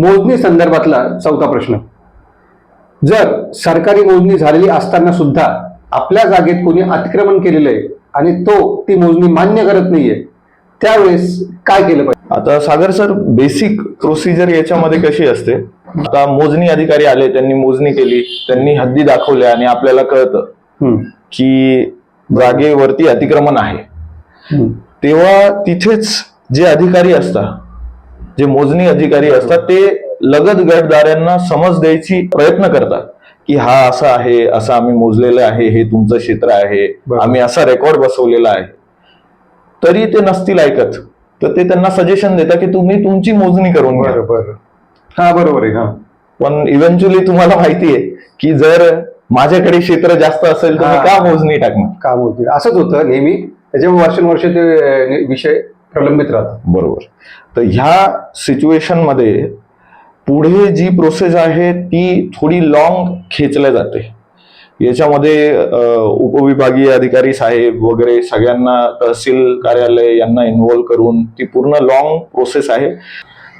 मोजणी संदर्भातला चौथा प्रश्न. जर सरकारी मोजणी झालेली असताना सुद्धा आपल्या जागेत कोणी अतिक्रमण केलेलं आहे आणि तो ती मोजणी मान्य करत नाहीये त्यावेळेस काय केलं पाहिजे? आता सागर सर बेसिक प्रोसिजर याच्यामध्ये कशी असते? आता मोजणी अधिकारी आले त्यांनी मोजणी केली त्यांनी हद्दी दाखवल्या आणि आपल्याला कळतं की जागेवरती अतिक्रमण आहे. तेव्हा तिथेच जे अधिकारी असतात जे मोजणी अधिकारी असतात ते लगत गटदारांना समज द्यायची प्रयत्न करतात की हा असा आहे असं आम्ही मोजलेलं आहे हे तुमचं क्षेत्र आहे. आम्ही असा रेकॉर्ड बसवलेला आहे. तरी ते नसतील ऐकत. तर ते त्यांना सजेशन देतात की तुम्ही तुमची मोजणी करून घ्या. हा बरोबर आहे हा. पण इव्हेंच्युअली तुम्हाला माहिती आहे की जर माझ्याकडे क्षेत्र जास्त असेल तर मी. का मोजणी टाकणार? काम होते असंच होतं नेहमी. त्याच्यामुळे वर्षानुवर्ष ते विषय प्रलंबित राहतात. बरोबर. तर ह्या सिच्युएशनमध्ये पुढे जी प्रोसेस आहे ती थोडी लॉंग खेचल्या जाते. याच्यामध्ये उपविभागीय अधिकारी साहेब वगैरे सगळ्यांना तहसील कार्यालय यांना इन्व्हॉल्व करून ती पूर्ण लॉंग प्रोसेस आहे.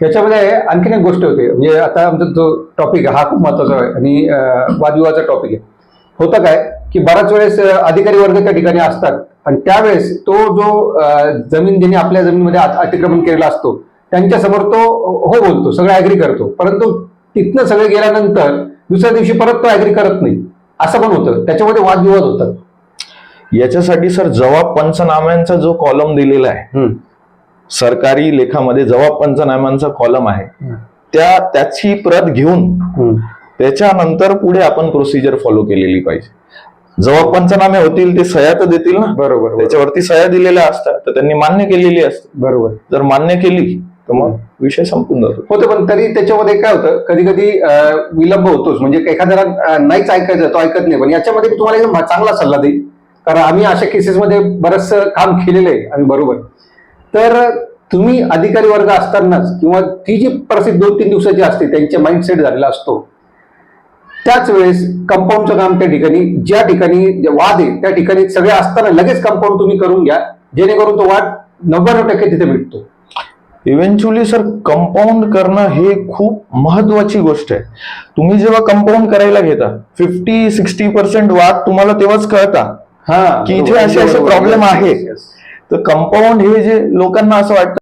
याच्यामध्ये आणखीन एक गोष्ट होते. म्हणजे आता आमचा जो टॉपिक आहे हा खूप महत्त्वाचा आहे आणि अं, वादविवादाचा टॉपिक आहे. होतं काय की बऱ्याच वेळेस अधिकारी वर्ग त्या ठिकाणी असतात. आणि त्यावेळेस तो जो जमीन ज्यांनी आपल्या जमीनमध्ये अत- अतिक्रमण केलेला असतो त्यांच्यासमोर तो हो बोलतो सगळं ऍग्री करतो परंतु तिथनं सगळे गेल्यानंतर दुसऱ्या दिवशी परत तो ऍग्री करत नाही असं पण होतं त्याच्यामध्ये वादविवाद होतात याच्यासाठी सर जबाब पंचनाम्यांचा जो कॉलम दिलेला आहे. सरकारी लेखामध्ये जबाब पंचनाम्यांचा कॉलम आहे. त्या त्याची प्रत घेऊन. त्याच्यानंतर पुढे आपण प्रोसिजर फॉलो केलेली पाहिजे जबाब पंचनामे होतील ते सह्या तर देतील ना. बरोबर त्याच्यावरती सह्या दिलेल्या असतात. तर त्यांनी मान्य केलेली असते. बरोबर. जर मान्य केली तर मग विषय संपून जातो. होतं पण तरी त्याच्यामध्ये काय होतं कधी कधी विलंब होतोच. म्हणजे एखाद्याला नाहीच ऐकायचं तो ऐकत नाही. पण याच्यामध्ये तुम्हाला एक चांगला सल्ला देईन. कारण आम्ही अशा केसेसमध्ये बरंचसं काम केलेलं आहे. आम्ही बरोबर. तर तुम्ही अधिकारी वर्ग असतानाच किंवा ती जी परिस्थिती दोन तीन दिवसाची असते त्यांच्या माइंडसेट झालेला असतो. त्याच वेळेस कंपाऊंडचं काम त्या ठिकाणी ज्या ठिकाणी वाद आहे त्या ठिकाणी सगळे असताना लगेच कंपाऊंड तुम्ही करून घ्या जेणेकरून तो वाद नव्याण्णव टक्के तिथे मिटतो इव्हेंच्युअली सर कंपाऊंड करणं हे खूप महत्वाची गोष्ट आहे तुम्ही जेव्हा कंपाऊंड करायला घेता फिफ्टी सिक्स्टी पर्सेंट वाद तुम्हाला तेव्हाच कळता हा की इथे. असे असे. प्रॉब्लेम आहे. तर कंपाऊंड हे जे लोकांना असं वाटतं